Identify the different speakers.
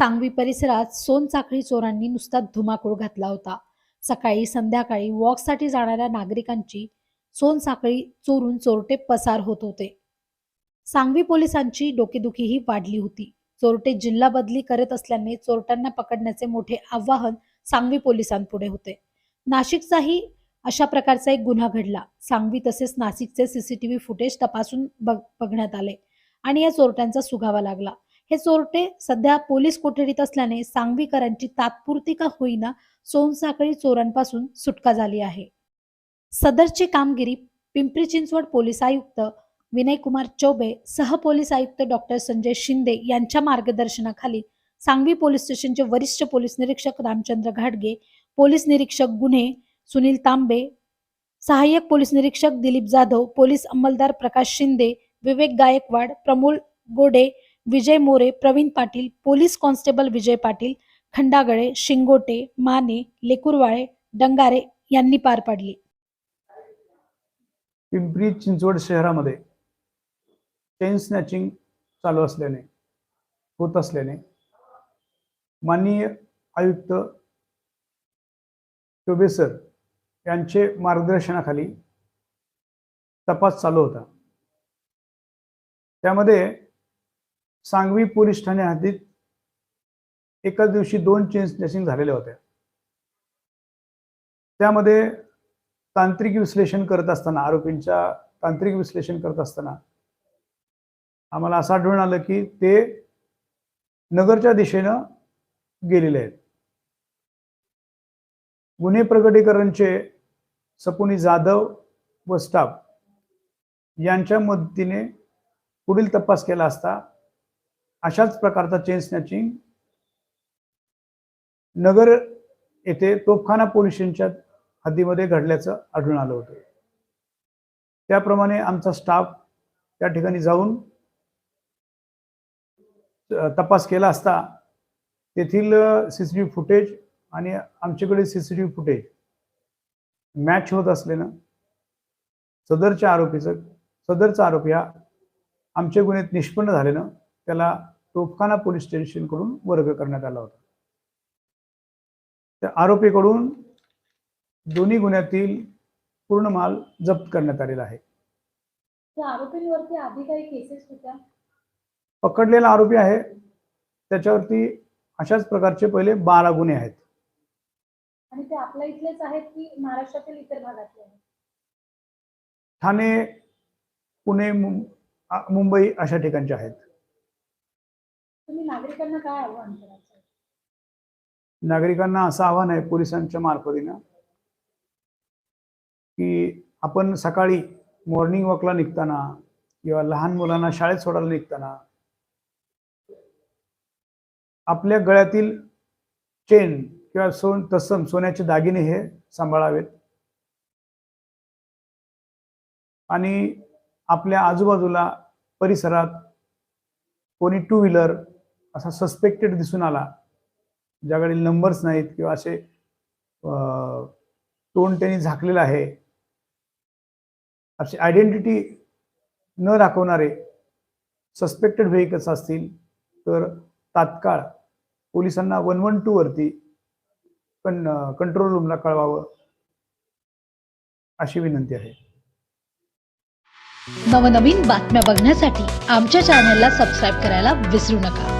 Speaker 1: सांगवी परिसरात सोनसाखळी चोरांनी नुसता धुमाकूळ घातला होता. सकाळी संध्याकाळी वॉकसाठी जाणाऱ्या नागरिकांची सोनसाखळी चोरून चोरटे पसार होत होते. सांगवी पोलिसांची डोकेदुखीही वाढली होती. चोरटे जिल्हा बदली करत असल्याने चोरट्यांना पकडण्याचे मोठे आव्हान सांगवी पोलिसांपुढे होते. नाशिकचाही अशा प्रकारचा एक गुन्हा घडला. सांगवी तसेच नाशिकचे सीसीटीव्ही फुटेज तपासून बघ बघण्यात आले आणि या चोरट्यांचा सुगावा लागला. हे चोरटे सध्या पोलीस कोठडीत असल्याने सांगवीकरांची तात्पुरती का होईना सोनसाखळी चोरांपासून सुटका झाली आहे. सदरची कामगिरी पिंपरी चिंचवड पोलीस आयुक्त विनय कुमार चौबे सह पोलीस आयुक्त डॉक्टर संजय शिंदे यांच्या मार्गदर्शनाखाली सांगवी पोलीस स्टेशनचे वरिष्ठ पोलीस निरीक्षक रामचंद्र घाटगे पोलीस निरीक्षक गुन्हे सुनील तांबे सहाय्यक पोलीस निरीक्षक दिलीप जाधव पोलीस अंमलदार प्रकाश शिंदे विवेक गायकवाड प्रमोल गोडे विजय मोरे प्रवीण पाटील पोलीस कॉन्स्टेबल विजय पाटील खंडागळे शिंगोटे माने लेकुरवाळे डंगारे यांनी पार पाडली.
Speaker 2: पिंपरी चिंचवड शहरामध्ये चेन स्नॅचिंग चालू असल्याने होत असल्याने माननीय आयुक्त चोबे सर यांचे मार्गदर्शनाखाली तपास चालू होता. त्यामध्ये सांगवी पोलीस ठाणे हद्दीत एकाच दिवशी दोन चेन स्नॅचिंग झालेल्या होत्या. त्यामध्ये तांत्रिक विश्लेषण करत असताना आरोपींच्या तांत्रिक विश्लेषण करत असताना आम्हाला असं आढळून आलं की ते नगरच्या दिशेनं गेलेले आहेत. गुन्हे प्रगटीकरणचे सपुनी जाधव व स्टाफ यांच्या मदतीने पुढील तपास केला असता अशाच प्रकारचा चेन स्नॅचिंग नगर येथे तोफखाना पोलीस स्टेशनच्या हद्दीमध्ये घडल्याचं आढळून आलं होतं. त्याप्रमाणे आमचा स्टाफ त्या ठिकाणी जाऊन तपास केला असता तेथील C C T V footage आणि आमच्याकडे C C T V footage match होत असल्यानं सदरच्या आरोपीचं सदरचा आरोपी हा आमच्या गुन्ह्यात निष्पन्न झाल्यानं त्याला तोफखाना पोलीस स्टेशनकडून वर्ग करण्यात आला होता. त्या आरोपीकडून दोन्ही गुन्ह्यातील पूर्ण माल जप्त करण्यात आलेला आहे. पकडलेला आरोपी आहे. त्याच्यावरती अशाच प्रकारचे पहिले बारा गुन्हे आहेत.
Speaker 1: आणि ते आपल्या इथलेच आहेत की महाराष्ट्रातील इतर भागातले
Speaker 2: ठाणे पुणे मुंबई अशा ठिकाणचे आहेत.
Speaker 1: तुम्ही नागरिकांना काय आव्हान करायचं?
Speaker 2: नागरिकांना असं आव्हान आहे पोलिसांच्या मार्फतीनं की आपण सकाळी मॉर्निंग वॉकला निघताना किंवा लहान मुलांना शाळेत सोडायला निघताना आपल्या गळ्यातील चेन किंवा सोन तस्सम सोन्याचे दागिने हे सांभाळावेत. आणि आपल्या आजूबाजूला परिसरात कोणी टू व्हीलर असा सस्पेक्टेड दिसून आला. ज्याकडे नंबर्स नाहीत किंवा असे तोंड त्यांनी झाकलेलं आहे. अशी आयडेंटिटी न दाखवणारे सस्पेक्टेड व्हेकल्स असतील तर तात्काळ पोलिसांना वन वन टू वरती पण कंट्रोल रूमला कळवावं अशी विनंती आहे.
Speaker 1: नवनवीन बातम्या बघण्यासाठी आमच्या चॅनलला सबस्क्राईब करायला विसरू नका.